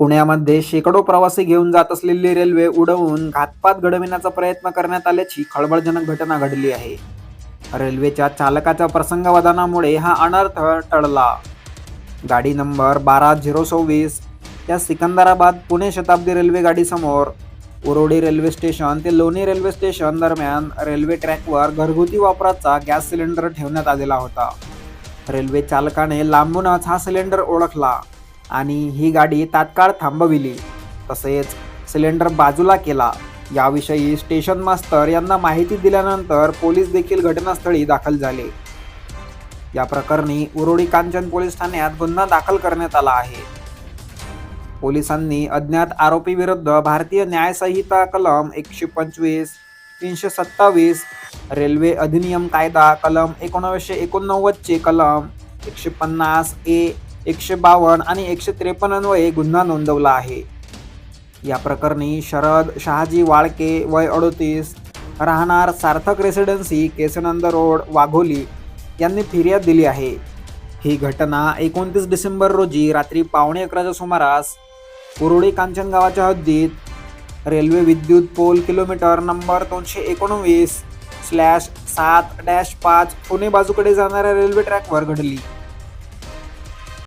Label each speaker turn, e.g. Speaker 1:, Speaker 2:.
Speaker 1: पुण्यामध्ये शेकडो प्रवासी घेऊन जात असलेली रेल्वे उडवून घातपात घडविण्याचा प्रयत्न करण्यात आल्याची खळबळजनक घटना घडली आहे. रेल्वेच्या चालकाच्या प्रसंगवदानामुळे हा अनर्थ टळला. गाडी नंबर बारा झिरो सव्वीस या सिकंदराबाद पुणे शताब्दी रेल्वे गाडीसमोर उरोडी रेल्वे स्टेशन ते लोणी रेल्वे स्टेशन दरम्यान रेल्वे ट्रॅकवर घरगुती वापराचा गॅस सिलेंडर ठेवण्यात आलेला होता. रेल्वे चालकाने लांबूनच हा सिलेंडर ओळखला. आणि ही गाडी तात्काळ थांबविली. तसेच सिलेंडर बाजूला केला. याविषयी स्टेशन मास्तर यांना माहिती दिल्यानंतर पोलीस देखील घटनास्थळी दाखल झाले. या प्रकरणी उरोडी कांचन पोलीस ठाण्यात गुन्हा दाखल करण्यात आला आहे. पोलिसांनी अज्ञात आरोपी विरुद्ध भारतीय न्यायसंहिता कलम एकशे पंचवीस तीनशे सत्तावीस रेल्वे अधिनियम कायदा कलम एकोणावीसशे एकोणनव्वदचे कलम एकशे पन्नास ए एकशे बावन्न आणि एकशे त्रेपन्नन्वये गुन्हा नोंदवला आहे. या प्रकरणी शरद शहाजी वाळके वय अडोतीस राहणार सार्थक रेसिडेन्सी केसनंद रोड वाघोली यांनी फिर्याद दिली आहे. ही घटना एकोणतीस डिसेंबर रोजी रात्री पावणे अकराच्या सुमारास कुरोडी कांचन गावाच्या हद्दीत रेल्वे विद्युत पोल किलोमीटर नंबर दोनशे एकोणवीस स्लॅश सात डॅश पाच पुणे बाजूकडे जाणाऱ्या रेल्वे ट्रॅकवर घडली.